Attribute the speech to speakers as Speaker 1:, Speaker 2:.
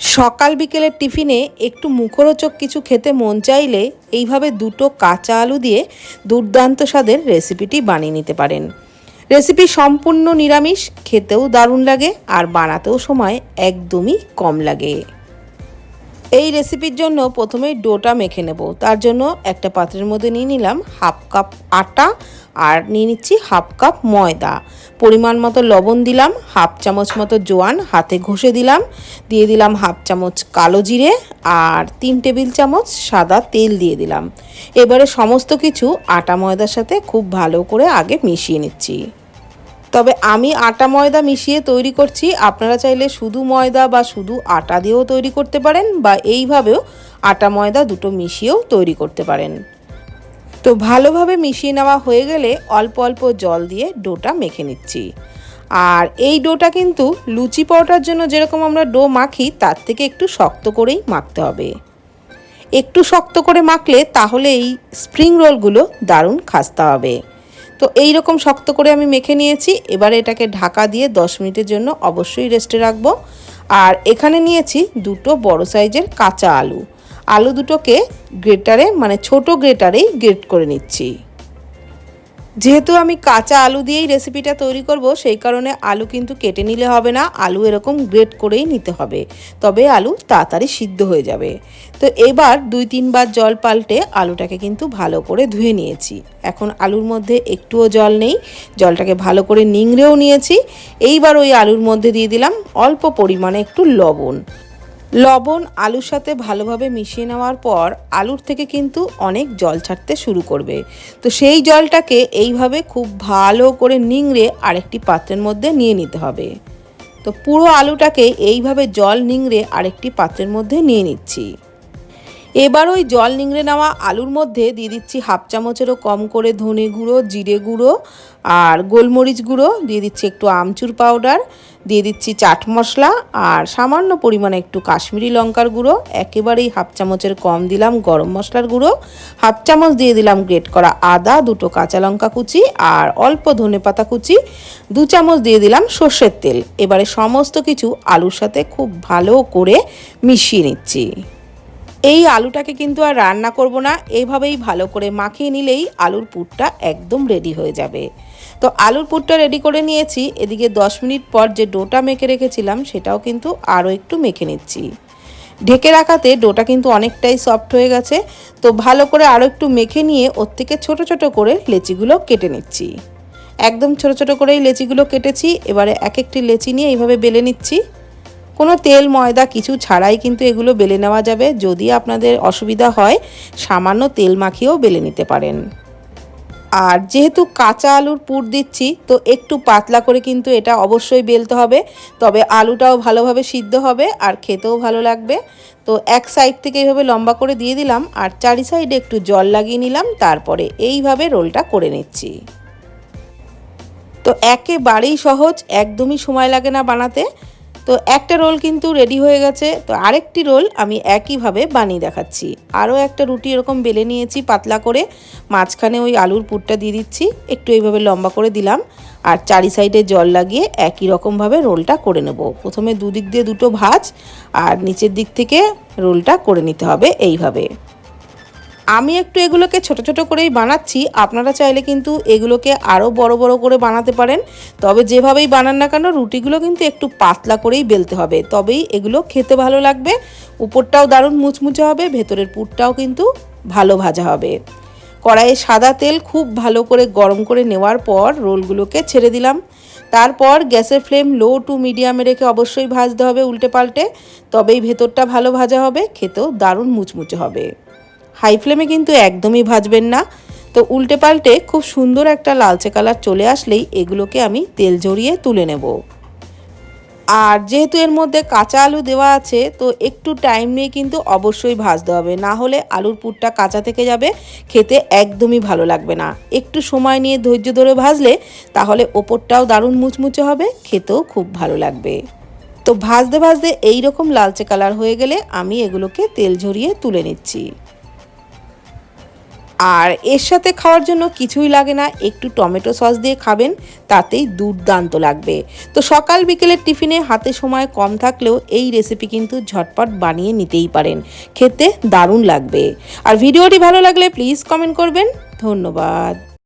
Speaker 1: সকাল বিকেলের টিফিনে একটু মুখরোচক কিছু খেতে মন চাইলে এইভাবে দুটো কাঁচা আলু দিয়ে দুর্দান্ত স্বাদের রেসিপিটি বানিয়ে নিতে পারেন। রেসিপি সম্পূর্ণ নিরামিষ, খেতেও দারুণ লাগে আর বানাতেও সময় একদমই কম লাগে। এই রেসিপির জন্য প্রথমেই ডোটা মেখে নেব। তার জন্য একটা পাত্রের মধ্যে নিয়ে নিলাম হাফ কাপ আটা আর নিয়ে নিচ্ছি হাফ কাপ ময়দা। পরিমাণ মতো লবণ দিলাম, হাফ চামচ মতো জোয়ান হাতে ঘষে দিলাম, দিয়ে দিলাম হাফ চামচ কালো জিরে আর তিন টেবিল চামচ সাদা তেল দিয়ে দিলাম। এবারে সমস্ত কিছু আটা ময়দার সাথে খুব ভালো করে আগে মিশিয়ে নিচ্ছি। তবে আমি আটা ময়দা মিশিয়ে তৈরি করছি। আপনারা চাইলে শুধু ময়দা বা শুধু আটা দিয়েও তৈরি করতে পারেন বা এইভাবেও আটা ময়দা দুটো মিশিয়েও তৈরি করতে পারেন। তো ভালোভাবে মিশিয়ে নেওয়া হয়ে গেলে অল্প অল্প জল দিয়ে ডোটা মেখে নিচ্ছি। আর এই ডোটা কিন্তু লুচি পরোটার জন্য যেরকম আমরা ডো মাখি, তার থেকে একটু শক্ত করেই মাখতে হবে। একটু শক্ত করে মাখলে তাহলে এই স্প্রিং রোলগুলো দারুণ খাস্তা হবে। তো এই রকম শক্ত করে আমি মেখে নিয়েছি। এবারে এটাকে ঢাকা দিয়ে 10 মিনিটের জন্য অবশ্যই রেস্টে রাখব। আর এখানে নিয়েছি দুটো বড় সাইজের কাঁচা আলু। আলু দুটোকে গ্রেটারে মানে ছোট গ্রেটারেই গ্রেট করে নিচ্ছি। যেহেতু আমি কাঁচা আলু দিয়েই রেসিপিটা তৈরি করব, সেই কারণে আলু কিন্তু কেটে নিলে হবে না। আলু এরকম গ্রেট করেই নিতে হবে। তবে আলু তাড়াতাড়ি সিদ্ধ হয়ে যাবে। তো এবার দুই তিনবার জল পাল্টে আলুটাকে কিন্তু ভালো করে ধুয়ে নিয়েছি। এখন আলুর মধ্যে একটুও জল নেই। জলটাকে ভালো করে নিংড়েও নিয়েছি। এইবার ওই আলুর মধ্যে দিয়ে দিলাম অল্প পরিমাণে একটু লবণ। লবণ, আলুর সাথে ভালোভাবে মিশিয়ে নেওয়ার পর আলুর থেকে কিন্তু অনেক জল ছাড়তে শুরু করবে। তো সেই জলটাকে এইভাবে খুব ভালো করে নিংড়ে আরেকটি পাত্রের মধ্যে নিয়ে নিতে হবে। তো পুরো আলুটাকে এইভাবে জল নিংড়ে আরেকটি পাত্রের মধ্যে নিয়ে নিচ্ছি। এবার ওই জল নিংড়ে নেওয়া আলুর মধ্যে দিয়ে দিচ্ছি হাফ চামচেরও কম করে ধনে গুঁড়ো, জিরে গুঁড়ো আর গোলমরিচ গুঁড়ো, দিয়ে দিচ্ছি একটু আমচুর পাউডার দিয়ে দিচ্ছি চাট মশলা আর সামান্য পরিমাণে একটু কাশ্মীরি লঙ্কার গুঁড়ো, একেবারেই হাফ চামচের কম দিলাম গরম মশলার গুঁড়ো, হাফ চামচ দিয়ে দিলাম গ্রেট করা আদা, দুটো কাঁচা লঙ্কা কুচি আর অল্প ধনে পাতা কুচি, দু চামচ দিয়ে দিলাম সর্ষের তেল। এবারে সমস্ত কিছু আলুর সাথে খুব ভালো করে মিশিয়ে নিচ্ছি। এই আলুটাকে কিন্তু আর রান্না করব না, এভাবেই ভালো করে মাখিয়ে নিলেই আলুর পুরটা একদম রেডি হয়ে যাবে। তো আলুর পুরটা রেডি করে নিয়েছি। এদিকে 10 মিনিট পর যে ডোটা মেখে রেখেছিলাম, সেটাও কিন্তু আরও একটু মেখে নিচ্ছি। ঢেকে রাখাতে ডোটা কিন্তু অনেকটাই সফট হয়ে গেছে। তো ভালো করে আরও একটু মেখে নিয়ে ওর থেকে ছোট ছোট করে লেচিগুলো কেটে নিচ্ছি। একদম ছোট ছোট করেই লেচিগুলো কেটেছি। এবারে এক একটি লেচি নিয়ে এইভাবে বেলে নিচ্ছি। কোনো তেল, ময়দা কিছু ছাড়াই কিন্তু এগুলো বেলে নেওয়া যাবে। যদি আপনাদের অসুবিধা হয়, সামান্য তেল মাখিয়েও বেলে নিতে পারেন। আর যেহেতু কাঁচা আলুর পুর দিচ্ছি, তো একটু পাতলা করে কিন্তু এটা অবশ্যই বেলতে হবে। তবে আলুটাও ভালোভাবে সিদ্ধ হবে আর খেতেও ভালো লাগবে। তো এক সাইড থেকে এইভাবে লম্বা করে দিয়ে দিলাম আর চারি সাইডে একটু জল লাগিয়ে নিলাম, তারপরে এইভাবে রোলটা করে নিচ্ছি। তো একেবারেই সহজ, একদমই সময় লাগে না বানাতে। তো একটা রোল কিন্তু রেডি হয়ে গেছে। তো আরেকটি রোল আমি একইভাবে বানিয়ে দেখাচ্ছি। আরও একটা রুটি এরকম বেলে নিয়েছি পাতলা করে। মাঝখানে ওই আলুর পুরটা দিয়ে দিচ্ছি। একটু এইভাবে লম্বা করে দিলাম। আর চারি সাইডে জল লাগিয়ে একই রকমভাবে রোলটা করে নেব। প্রথমে দুদিক দিয়ে দুটো ভাজ, আর নিচের দিক থেকে রোলটা করে নিতে হবে এইভাবে। আমি একটু এগুলোকে ছোট ছোট করেই বানাচ্ছি। আপনারা চাইলে কিন্তু এগুলোকে আরও বড় বড় করে বানাতে পারেন। তবে যেভাবেই বানান না কেন, রুটিগুলো কিন্তু একটু পাতলা করেই বেলতে হবে। তবেই এগুলো খেতে ভালো লাগবে। উপরটাও দারুণ মুচমুচে হবে, ভেতরের পুরটাও কিন্তু ভালো ভাজা হবে। কড়াইয়ে সাদা তেল খুব ভালো করে গরম করে নেওয়ার পর রোলগুলোকে ছেড়ে দিলাম। তারপর গ্যাসের ফ্লেম লো টু মিডিয়ামে রেখে অবশ্যই ভাজতে হবে উল্টে পাল্টে। তবেই ভেতরটা ভালো ভাজা হবে, খেতেও দারুণ মুচমুচে হবে। হাই ফ্লেমে কিন্তু একদমই ভাজবেন না। তো উল্টে পাল্টে খুব সুন্দর একটা লালচে কালার চলে আসলেই এগুলোকে আমি তেল ঝরিয়ে তুলে নেব। আর যেহেতু এর মধ্যে কাঁচা আলু দেওয়া আছে, তো একটু টাইম নিয়ে কিন্তু অবশ্যই ভাজতে হবে। না হলে আলুর পুরটা কাঁচা থেকে যাবে, খেতে একদমই ভালো লাগবে না। একটু সময় নিয়ে ধৈর্য ধরে ভাজলে তাহলে ওপরটাও দারুণ মুচমুচে হবে, খেতেও খুব ভালো লাগবে। তো ভাজতে ভাজতে এই রকম লালচে কালার হয়ে গেলে আমি এগুলোকে তেল ঝরিয়ে তুলে নিচ্ছি। আর এর সাথে খাওয়ার জন্য কিছুই লাগে না, একটু টমেটো সস দিয়ে খাবেন, তাতেই দুর্দান্ত লাগবে। তো সকাল বিকেলের টিফিনে হাতে সময় কম থাকলেও এই রেসিপি কিন্তু ঝটপট বানিয়ে নিতেই পারেন। খেতে দারুণ লাগবে। আর ভিডিওটি ভালো লাগলে প্লিজ কমেন্ট করবেন। ধন্যবাদ।